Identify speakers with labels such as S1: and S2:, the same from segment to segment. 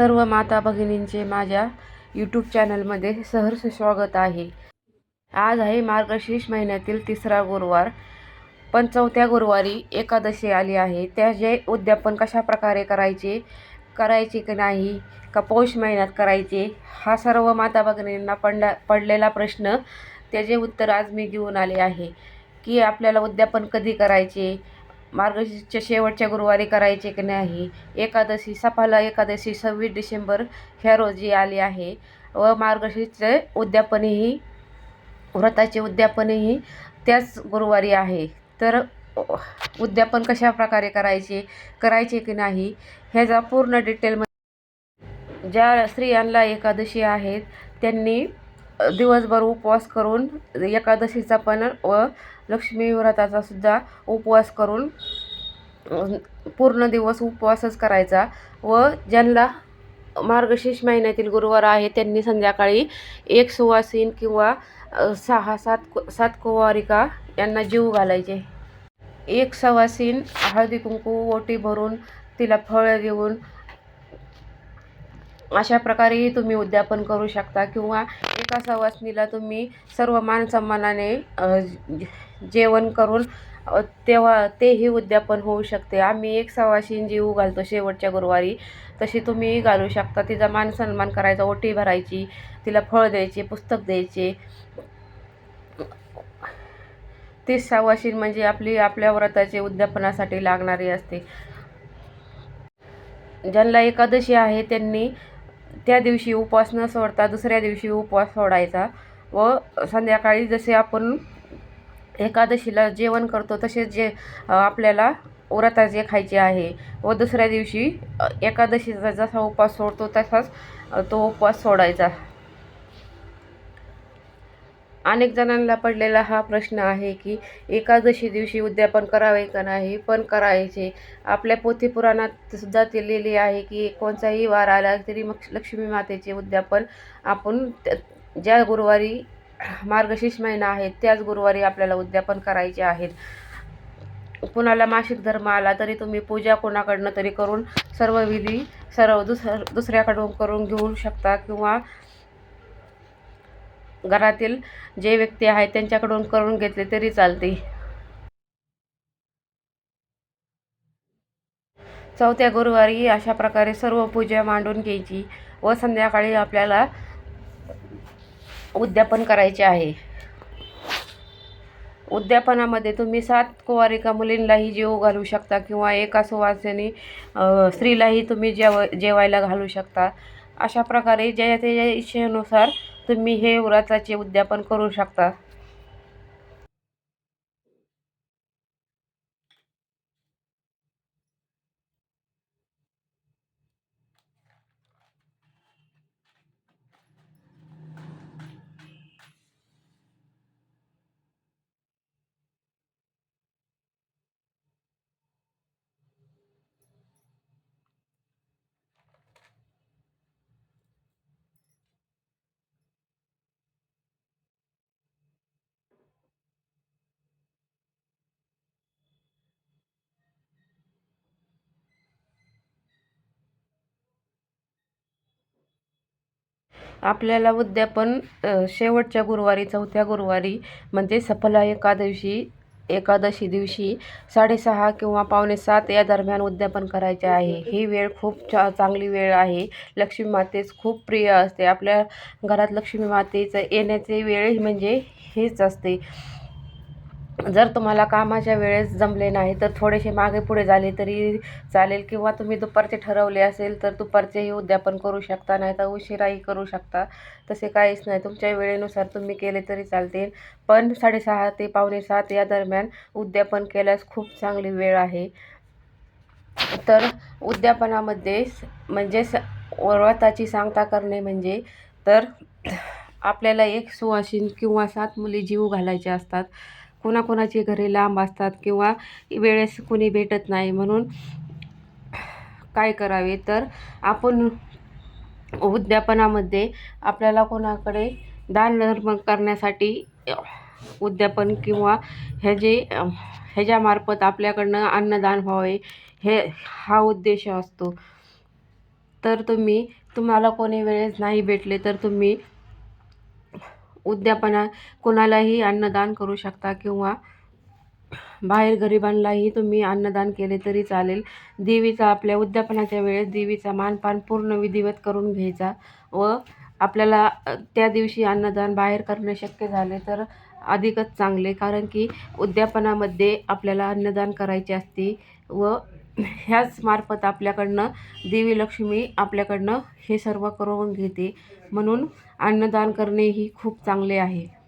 S1: सर्व माता भगिनींचे माझ्या यूट्यूब चॅनलमध्ये सहर्ष स्वागत आहे. आज आहे मार्गशीर्ष महिन्यातील तिसरा गुरुवार. पण चौथ्या गुरुवारी एकादशी आली आहे. त्याचे उद्यापन कशा प्रकारे करायचे करायचे की नाही का पौष महिन्यात करायचे हा सर्व माता भगिनींना पडला पडलेला प्रश्न त्याचे उत्तर आज मी घेऊन आले आहे. की आपल्याला उद्यापन कधी करायचे मार्गशीर्षच्या शेवटच्या गुरुवारी करायचे की नाही? एकादशी सफाला एकादशी सव्वीस डिसेंबर ह्या रोजी आली आहे. व मार्गशीर्षचे उद्यापनही व्रताचे उद्यापनही त्याच गुरुवारी आहे. तर उद्यापन कशा प्रकारे करायचे? करायचे की नाही? ह्याचा पूर्ण डिटेलमध्ये म्हणजे ज्या स्त्रियांना एकादशी आहेत त्यांनी दिवसभर उपवास करून एकादशीचा पण व लक्ष्मी व्रताचा सुद्धा उपवास करून पूर्ण दिवस उपवासच करायचा. व ज्यांना मार्गशीर्ष महिन्यातील गुरुवार आहे त्यांनी संध्याकाळी एक सुवासीन किंवा सहा सात सात कुवारिका यांना जीव घालायचे. एक सवासीन हळदी कुंकू ओटी भरून तिला फळं देऊन अशा प्रकारेही तुम्ही उद्यापन करू शकता किंवा एका सवासनीला तुम्ही सर्व मान सन्मानाने जेवण करून तेव्हा तेही उद्यापन होऊ शकते. आम्ही एक सवाशीन जीव घालतो शेवटच्या गुरुवारी. तशी तुम्हीही घालू शकता. तिचा मान सन्मान करायचा ओटी भरायची तिला फळ द्यायचे पुस्तक द्यायचे. तीस सवाशीन म्हणजे आपली आपल्या व्रताचे उद्यापनासाठी लागणारी असते. ज्यांना एकादशी आहे त्यांनी त्या दिवशी उपवास न सोडता दुसऱ्या दिवशी उपवास सोडायचा व संध्याकाळी जसे आपण एकादशीला जेवण करतो तसेच जे आपल्याला व्रताचे खायचे आहे व दुसऱ्या दिवशी एकादशीचा जसा उपवास सोडतो तसाच तो उपवास सोडायचा. अनेक जणांना पडलेला हा प्रश्न आहे की एकादशी दिवशी उद्यापन करावे का नाही? पण करायचे. आपल्या पोथीपुराणात सुद्धा ते लिहिली आहे की कोणताही वार आला तरी मग लक्ष्मी मातेचे उद्यापन आपण ज्या गुरुवारी मार्गशीर्ष महिना आहे त्याच गुरुवारी आपल्याला उद्यापन करायचे आहेत. कुणाला मासिक धर्म आला तरी तुम्ही पूजा कोणाकडनं तरी करून सर्व विधी सर्व दुस दुसऱ्याकडून करून घेऊ शकता किंवा घरातील जे व्यक्ती आहेत त्यांच्याकडून करून घेतले तरी चालते. चौथ्या गुरुवारी अशा प्रकारे सर्व पूजा मांडून घ्यायची व संध्याकाळी आपल्याला उद्यापन करायचे आहे. उद्यापनामध्ये तुम्ही सात कुवारिका मुलींलाही जेव घालू शकता किंवा एका सुवासिनी स्त्रीलाही तुम्ही जेव जेवायला घालू शकता. अशा प्रकारे ज्या त्याच्या इच्छेनुसार तुम्ही हे व्रताचे उद्यापन करू शकता. आपल्याला उद्यापन शेवटच्या गुरुवारी चौथ्या गुरुवारी म्हणजे सफला एकादशी एकादशी दिवशी साडेसहा किंवा पावणे सात या दरम्यान उद्यापन करायचे आहे. ही वेळ खूप चा चांगली वेळ आहे. लक्ष्मी मातेस खूप प्रिय असते. आपल्या घरात लक्ष्मी मातेचं येण्याचे वेळ म्हणजे हेच असते. जर तुम्हाला कामाच्या वेळेस जमले नाही तर थोडेसे मागे पुढे झाले तरी चालेल. किंवा तुम्ही दुपारचे ठरवले असेल तर दुपारचेही उद्यापन करू शकता नाही तर उशिराही करू शकता. तसे काहीच नाही. तुमच्या वेळेनुसार तुम्ही केले तरी चालते. पण साडेसहा ते पावणे सात या दरम्यान उद्यापन केल्यास खूप चांगली वेळ आहे. तर उद्यापनामध्ये म्हणजे स व्रताची सांगता करणे म्हणजे तर आपल्याला एक सुवासिन किंवा सात मुली जीव घालायचे असतात. कोणाकोणाची घरे लांब असतात किंवा वेळेस कुणी भेटत नाही म्हणून काय करावे? तर आपण उद्यापनामध्ये आपल्याला कोणाकडे दानधर्म करण्यासाठी उद्यापन किंवा ह्याचे ह्याच्यामार्फत आपल्याकडनं अन्नदान व्हावे हे हा उद्देश असतो. तर तुम्ही तुम्हाला कोणी वेळेस नाही भेटले तर तुम्ही उद्यापना कोणालाही अन्नदान करू शकता किंवा बाहेर गरिबांनाही तुम्ही अन्नदान केले तरी चालेल. देवीचा आपल्या उद्यापनाच्या वेळेस देवीचा मानपान पूर्ण विधिवत करून घ्यायचा व आपल्याला त्या दिवशी अन्नदान बाहेर करणे शक्य झाले तर अधिकच चांगले. कारण की उद्यापनामध्ये आपल्याला अन्नदान करायचे असते व ह्याच मार्फत आपल्याकडनं देवी लक्ष्मी आपल्याकडनं हे सर्व करून घेते. म्हणून अन्नदान करणे ही खूप चांगले आहे.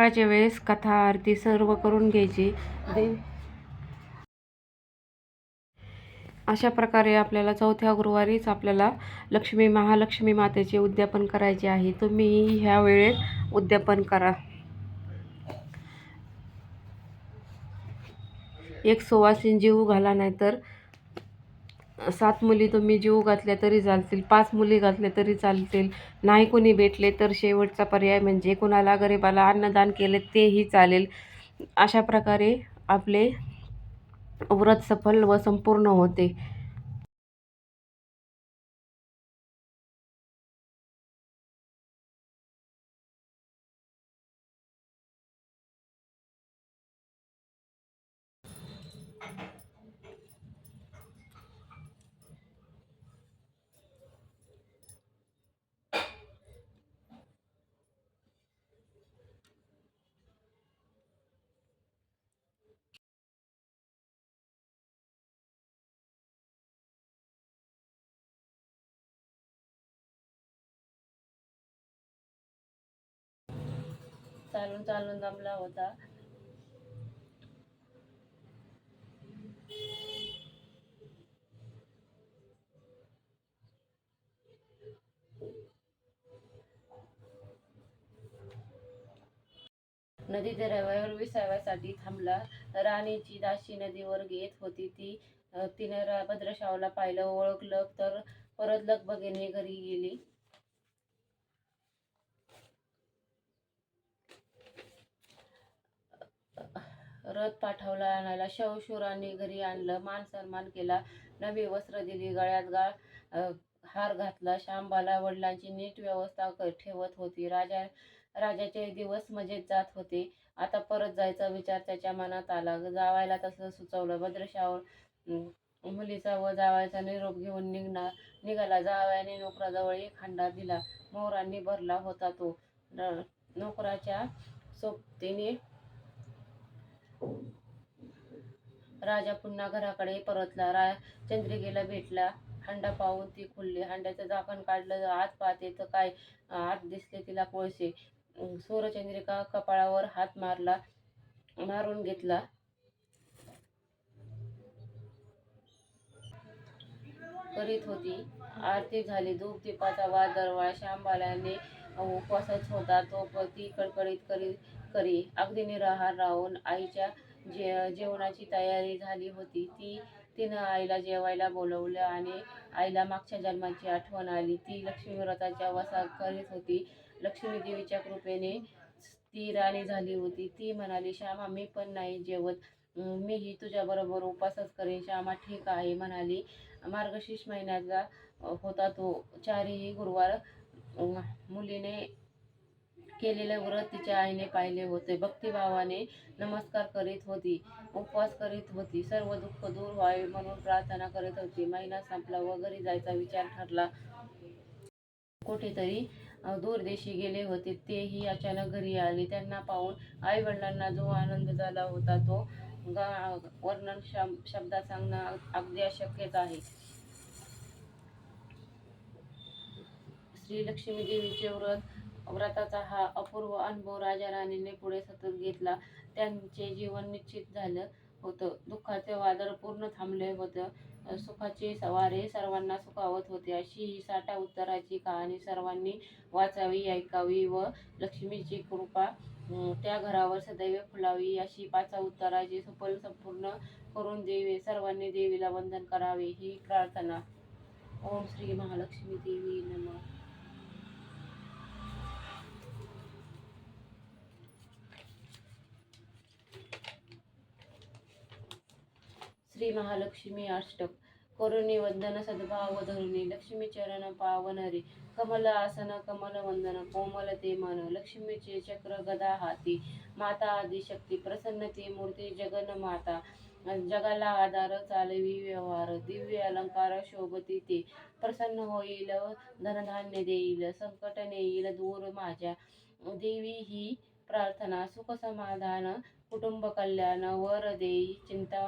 S1: सकाळच्या वेळेस कथा आरती सर्व करून घ्यायची. देव अशा प्रकारे आपल्याला चौथ्या गुरुवारीच आपल्याला लक्ष्मी महालक्ष्मी मातेचे उद्यापन करायचे आहे. तुम्ही ह्या वेळेत उद्यापन करा. एक सुवासिन जीव घाला नाही तर सात मुली तुम्ही जीव घातल्या तरी चालतील पाच मुली घातल्या तरी चालतील. नाही कोणी भेटले तर शेवटचा पर्याय म्हणजे कोणाला गरिबाला अन्नदान केले तेही चालेल. अशा प्रकारे आपले व्रत सफल व संपूर्ण होते. चालून चालून दमला होता. नदी दर्यावर विसाव्यासाठी थांबला. राणीची दाशी नदीवर येत होती. ती तिने भद्रशावला पाहिलं ओळखलं तर परत लगबगेने घरी गेली. रथ पाठवला आणायला. शवशुरांनी घरी आणलं मान सन्मान केला. नवी वस्त्र दिली गळ्यात गाळ हार घातला. शांबाला वडिलांची नीट व्यवस्था ठेवत होती. राजा राजाचे दिवस मजेत जात होते. आता परत जायचा विचार त्याच्या मनात आला. जावायला तसं सुचवलं. भद्रशावर मुलीचा व जावायचा निरोप घेऊन निघणार निघाला. जावयाने नोकराजवळ एक खंडा दिला. मोहरांनी भरला होता तो. नोकराच्या सोबतीने राजा पुन्हा घराकडे परतला. रा चंद्रिकेला भेटला. हंडा पाहून ती खुलली. हंड्याचं झाकण काढलं. आत पाहते तर काय? आत दिसले तिला कोळसे. सूरचंद्रिका कपाळावर हात मारला. मारून घेतला. करीत होती. आरती झाली. धूप दीपाचा वाद दरवाळ श्यामबाल्याने उपवासच होता. तो प- कडकडीत करीत करी. अगदी निराहार राहून आईच्या जे जेवणाची तयारी झाली होती ती तिनं आईला जेवायला बोलवलं आणि आईला मागच्या जन्माची आठवण आली. ती लक्ष्मी व्रताच्या वसा करीत होती. लक्ष्मी देवीच्या कृपेने ती राणी झाली होती. ती म्हणाली श्यामा मी पण नाही जेवत. मीही तुझ्याबरोबर उपासच करेन. श्यामा ठीक आहे म्हणाली. मार्गशीर्ष महिन्याचा होता तो. चारही गुरुवार मुलीने केलेले व्रत तिच्या आईने पाहिले होते. भक्तिभावाने नमस्कार करीत होती उपवास करीत होती. सर्व दुःख दूर व्हावे म्हणून प्रार्थना करत होती. महिना संपला व घरी जायचा विचार ठरला. कुठेतरी दूर देशी गेले होते. तेही अचानक घरी आले. त्यांना पाहून आई वडिलांना जो आनंद झाला होता तो गा वर्णन शब शब्दात सांगणं अगदी अशक्यच आहे. श्री लक्ष्मी देवीचे व्रत व्रताचा हा अपूर्व अनुभव राजा राणीने पुढे सतत घेतला. त्यांचे जीवन निश्चित झालं होतं. दुःखाचे वादळ पूर्ण थांबले होतं. सुखाचे सवारे सर्वांना सुखावत होते. अशी ही साठा उत्तराची कहाणी सर्वांनी वाचावी ऐकावी व लक्ष्मीची कृपा त्या घरावर सदैव फुलावी. अशी पाचा उत्तराची सफल संपूर्ण करून देवी सर्वांनी देवीला वंदन करावे. ही प्रार्थना. ओम श्री महालक्ष्मी देवी नमः. श्री महालक्ष्मी अष्टक. करुणी वंदन सद्भाव धरुणी लक्ष्मी चरण पावनरे कमल आसन कमल वंदन कोमल ते मन. लक्ष्मीचे चक्र गदा हाती. माता आदिशक्ती प्रसन्न ती मूर्ती जगन माता. जगाला आधार चालवी व्यवहार दिव्य अलंकार शोभती ते. प्रसन्न होईल धनधान्य देईल संकट नेईल दूर माझ्या. देवी ही प्रार्थना सुख समाधान कुटुंब कल्याण वर देई चिंता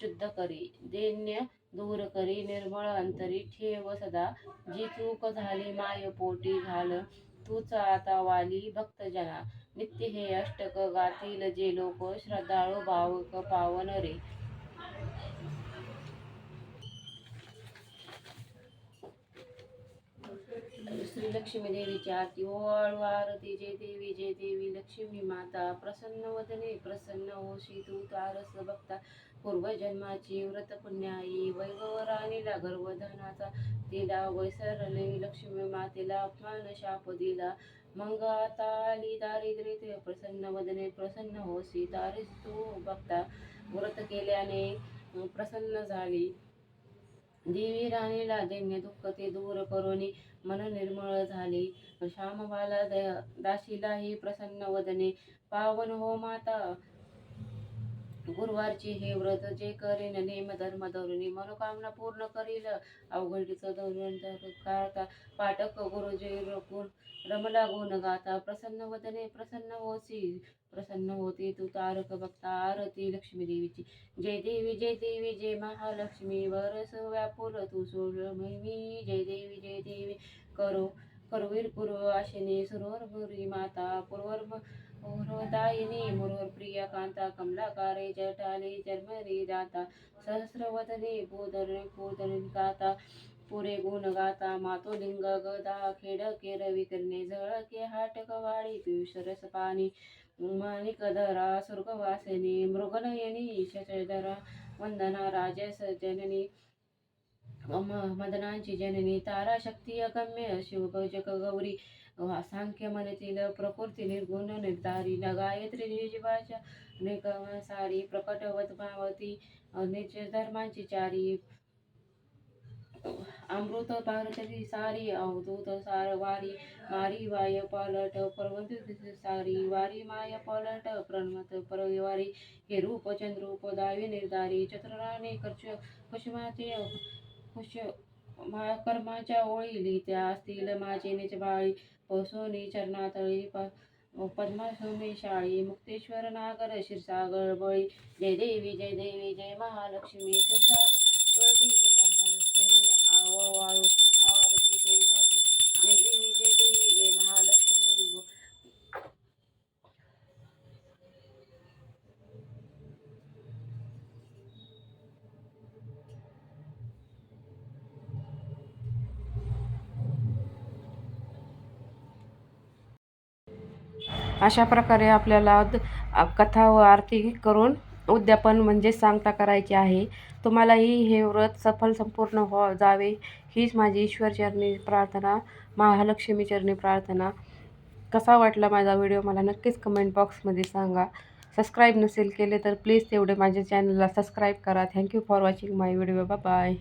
S1: शुद्ध करी दैन्य दूर करी निर्मळ अंतरी ठेव सदा. जी चूक झाली माय पोटी घाल. तूच आता वाली भक्तजना. नित्य हे अष्टक गातील जे लोक श्रद्धाळू भावक पावन रे. श्री लक्ष्मी देवीची आरती ओवाळू आरती जय देवी जय देवी लक्ष्मी माता. प्रसन्न वदने प्रसन्न होशी तू तारस बघता पूर्वजन्माची व्रत पुण्याई वैभव राणीला गर्वधनाचा तिला वैसरले लक्ष्मी मातेला अपमान शाप दिला. मंग आता आली दारिद्र्य प्रसन्न वदने प्रसन्न होशी तारीस तू बघता व्रत केल्याने प्रसन्न झाली. देवी राणीला दैन्य दुःख ते दूर करून मन निर्मळ झाले. श्यामबाला दया दाशीलाही प्रसन्न वदने पावन हो माता गुरुवारची हे व्रत जे करीन नेम धर्म धरुणी मनोकामना पूर्ण करील. अवघडीच धरून काढता पाठक गुरुजी गुण रमला गुण गाता. प्रसन्न वदने प्रसन्न होसी प्रसन्न होती तू तारक भक्ता आरती लक्ष्मी देवीची. जय देवी जय देवी जय महालक्ष्मी वरस व्यापुल तू सोड मी जय देवी जय देवी करो करवीर पूर्व आशिनी सुरवर मुरी माता पूर्वर पूर्वदायिनी मुरवर कांता कमलाकारे जटाले जन्मरी दाता। सहस्रवदने पूदर पूदर पुरे गुण गाता मातोलिंग गदा। खेड केर विकरणे झळके हाटक वाडी पियुषरस पाणी माणिकधरा स्वर्गवासिनी मृगनयनी शशधरा वंदना राजस जननी। मदनांची जननी। तारा शक्ती अगम्य शिवभजक गौरी। सांख्य मनतील प्रकृती निर्गुण निर्धारी न गायत्री निजवाच्या निकमसारी प्रकट भावती निज धर्मांची चारी. अमृत भारतरी सारी अवधूत सार वारी मारी वाय पालट पर्वत सारी वारी माय पालट प्रणमत परवारी हे रूप चंद्रूप दावी निर्धारी चतुराने कर्च कुशमाचे कुश कर्माच्या ओळी लिहित्या असतील माझे निज बाळी. पसोनी चरणातळी प पद्मासुमी शाळी मुक्तेश्वर नागर क्षीरसागर बळी जय देवी जय देवी जय महालक्ष्मी क्षीरसागर बळी महालक्ष्मी अशा प्रकारे आपल्याला कथा व आरती करून उद्यापन म्हणजे सांगता करायचे आहे. तुम्हालाही हे व्रत सफल संपूर्ण हो जावे. हीच माझी ईश्वरचरणी प्रार्थना महालक्ष्मी चरणी प्रार्थना. कसा वाटला माझा व्हिडिओ मला नक्कीच कमेंट बॉक्समध्ये सांगा. सबस्क्राईब नसेल केले तर प्लीज तेवढे माझ्या चॅनलला सबस्क्राईब करा. Thank you for watching my video bye